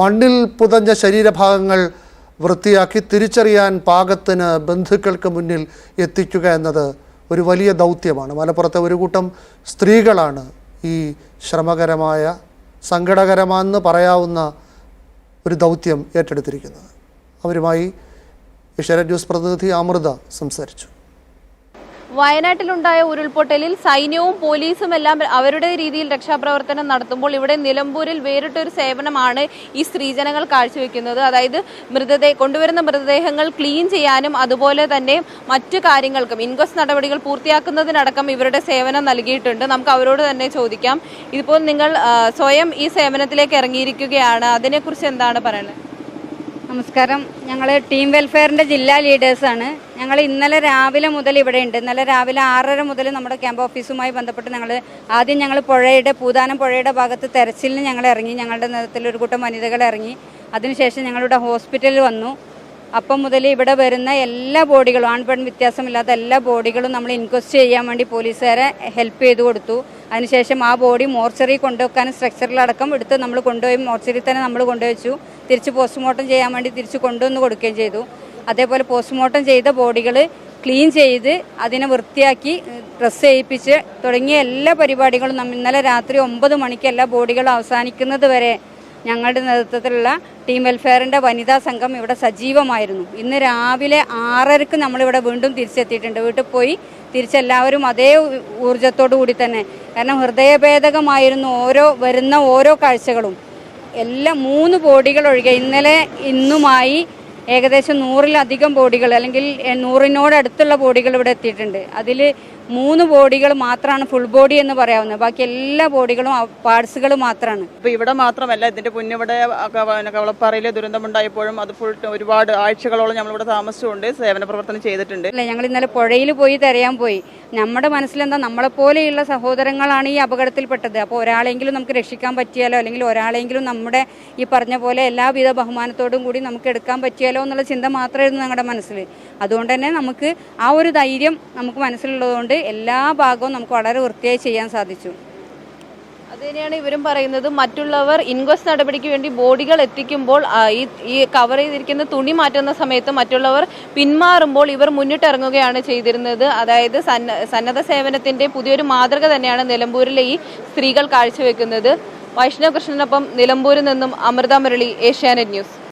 മണ്ണിൽ പുതഞ്ഞ ശരീരഭാഗങ്ങൾ വൃത്തിയാക്കി തിരിച്ചറിയാൻ പാകത്തിന് ബന്ധുക്കൾക്ക് മുന്നിൽ എത്തിക്കുക എന്നത് ഒരു വലിയ ദൗത്യമാണ്. മലപ്പുറത്തെ ഒരു കൂട്ടം സ്ത്രീകളാണ് ഈ ശ്രമകരമായ സങ്കടകരമാണെന്ന് പറയാവുന്ന ഒരു ദൗത്യം ഏറ്റെടുത്തിരിക്കുന്നത്. അവരുമായി ഏഷ്യാനെറ്റ് ന്യൂസ് പ്രതിനിധി അമൃത സംസാരിച്ചു. വയനാട്ടിലുണ്ടായ ഉരുൾപൊട്ടലിൽ സൈന്യവും പോലീസും എല്ലാം അവരുടെ രീതിയിൽ രക്ഷാപ്രവർത്തനം നടത്തുമ്പോൾ ഇവിടെ നിലമ്പൂരിൽ വേറിട്ടൊരു സേവനമാണ് ഈ സ്ത്രീജനങ്ങൾ കാഴ്ചവെക്കുന്നത്. അതായത് മൃതദേഹ കൊണ്ടുവരുന്ന മൃതദേഹങ്ങൾ ക്ലീൻ ചെയ്യാനും അതുപോലെ തന്നെ മറ്റു കാര്യങ്ങൾക്കും ഇൻക്വസ്റ്റ് നടപടികൾ പൂർത്തിയാക്കുന്നതിനടക്കം ഇവരുടെ സേവനം നൽകിയിട്ടുണ്ട്. നമുക്ക് അവരോട് തന്നെ ചോദിക്കാം. ഇതിപ്പോൾ നിങ്ങൾ സ്വയം ഈ സേവനത്തിലേക്ക് ഇറങ്ങിയിരിക്കുകയാണ്. അതിനെക്കുറിച്ച് എന്താണ് പറയുന്നത് നമസ്കാരം. ഞങ്ങൾ ടീം വെൽഫെയറിന്റെ ജില്ലാ ലീഡേഴ്സാണ്. ഞങ്ങൾ ഇന്നലെ രാവിലെ മുതൽ ഇവിടെ ഉണ്ട് ഇന്നലെ രാവിലെ ആറര മുതൽ നമ്മുടെ ക്യാമ്പ് ഓഫീസുമായി ബന്ധപ്പെട്ട് ഞങ്ങൾ ആദ്യം ഞങ്ങൾ പുഴയുടെ പൂതാനം പുഴയുടെ ഭാഗത്ത് തെരച്ചിലിന് ഞങ്ങൾ ഇറങ്ങി. ഞങ്ങളുടെ നേതൃത്വത്തിൽ ഒരു കൂട്ടം വനിതകൾ ഇറങ്ങി. അതിനുശേഷം ഞങ്ങളിവിടെ ഹോസ്പിറ്റലിൽ വന്നു. അപ്പം മുതൽ ഇവിടെ വരുന്ന എല്ലാ ബോഡികളും ആൺപെൺ വ്യത്യാസമില്ലാത്ത എല്ലാ ബോഡികളും നമ്മൾ ഇൻക്വസ്റ്റ് ചെയ്യാൻ വേണ്ടി പോലീസുകാരെ ഹെൽപ്പ് ചെയ്ത് കൊടുത്തു. അതിനുശേഷം ആ ബോഡി മോർച്ചറി കൊണ്ടുവെക്കാൻ സ്ട്രക്ചറിലടക്കം എടുത്ത് നമ്മൾ കൊണ്ടുപോയി മോർച്ചറി തന്നെ നമ്മൾ കൊണ്ടുവച്ചു. തിരിച്ച് പോസ്റ്റ്മോർട്ടം ചെയ്യാൻ വേണ്ടി തിരിച്ച് കൊണ്ടുവന്ന് കൊടുക്കുകയും ചെയ്തു. അതേപോലെ പോസ്റ്റ്മോർട്ടം ചെയ്ത ബോഡികൾ ക്ലീൻ ചെയ്ത് അതിനെ വൃത്തിയാക്കി ഡ്രസ്സ് ചെയ്യിപ്പിച്ച് തുടങ്ങിയ എല്ലാ പരിപാടികളും നമ്മൾ ഇന്നലെ രാത്രി ഒമ്പത് മണിക്ക് എല്ലാ ബോഡികളും അവസാനിക്കുന്നത് വരെ ഞങ്ങളുടെ നേതൃത്വത്തിലുള്ള ടീം വെൽഫെയറിന്റെ വനിതാ സംഘം ഇവിടെ സജീവമായിരുന്നു. ഇന്ന് രാവിലെ ആറരക്ക് നമ്മളിവിടെ വീണ്ടും തിരിച്ചെത്തിയിട്ടുണ്ട്. വീട്ടിൽ പോയി തിരിച്ചെല്ലാവരും അതേ ഊർജത്തോടു കൂടി തന്നെ. കാരണം ഹൃദയഭേദകമായിരുന്നു ഓരോ വരുന്ന ഓരോ കാഴ്ചകളും. എല്ലാ മൂന്ന് ബോഡികൾ ഒഴികെ ഇന്നലെ ഇന്നുമായി ഏകദേശം നൂറിലധികം ബോഡികൾ അല്ലെങ്കിൽ നൂറിനോടടുത്തുള്ള ബോഡികൾ ഇവിടെ എത്തിയിട്ടുണ്ട്. അതിൽ മൂന്ന് ബോഡികൾ മാത്രമാണ് ഫുൾ ബോഡി എന്ന് പറയാവുന്നത്. ബാക്കി എല്ലാ ബോഡികളും പാർട്സുകൾ മാത്രമാണ് ഇപ്പൊ ഇവിടെ മാത്രമല്ല ഇതിന്റെ മുന്നിവിടെ കവളപ്പാറയിലെ ദുരന്തമുണ്ടായപ്പോഴും അത് ഫുൾ ഒരുപാട് ആഴ്ചകളോളം നമ്മളിവിടെ താമസിച്ചുകൊണ്ട് സേവന പ്രവർത്തനം ചെയ്തിട്ടുണ്ട്. അല്ല ഞങ്ങൾ ഇന്നലെ പുഴയിൽ പോയി തെരയാൻ പോയി. നമ്മുടെ മനസ്സിലെന്താ നമ്മളെപ്പോലെയുള്ള സഹോദരങ്ങളാണ് ഈ അപകടത്തിൽപ്പെട്ടത്. അപ്പോൾ ഒരാളെങ്കിലും നമുക്ക് രക്ഷിക്കാൻ പറ്റിയാലോ അല്ലെങ്കിൽ ഒരാളെങ്കിലും നമ്മുടെ ഈ പറഞ്ഞ പോലെ എല്ലാവിധ ബഹുമാനത്തോടും കൂടി നമുക്ക് എടുക്കാൻ പറ്റിയാലോ എന്നുള്ള ചിന്ത മാത്രമായിരുന്നു ഞങ്ങളുടെ മനസ്സിൽ അതുകൊണ്ട് തന്നെ നമുക്ക് ആ ഒരു ധൈര്യം നമുക്ക് മനസ്സിലുള്ളതുകൊണ്ട് എല്ലാ ഭാഗവും നമുക്ക് വളരെ വൃത്തിയായി ചെയ്യാൻ സാധിച്ചു. അത് തന്നെയാണ് ഇവരും പറയുന്നത്. മറ്റുള്ളവർ ഇൻക്വസ്റ്റ് നടപടിക്ക് വേണ്ടി ബോഡികൾ എത്തിക്കുമ്പോൾ ഈ കവർ ചെയ്തിരിക്കുന്ന തുണി മാറ്റുന്ന സമയത്ത് മറ്റുള്ളവർ പിന്മാറുമ്പോൾ ഇവർ മുന്നിട്ടിറങ്ങുകയാണ് ചെയ്തിരുന്നത്. അതായത് സന്ന സന്നദ്ധ സേവനത്തിന്റെ പുതിയൊരു മാതൃക തന്നെയാണ് നിലമ്പൂരിലെ ഈ സ്ത്രീകൾ കാഴ്ചവെക്കുന്നത്. വൈഷ്ണവ കൃഷ്ണനൊപ്പം നിലമ്പൂരിൽ നിന്നും അമൃത മുരളി ഏഷ്യാനെറ്റ് ന്യൂസ്.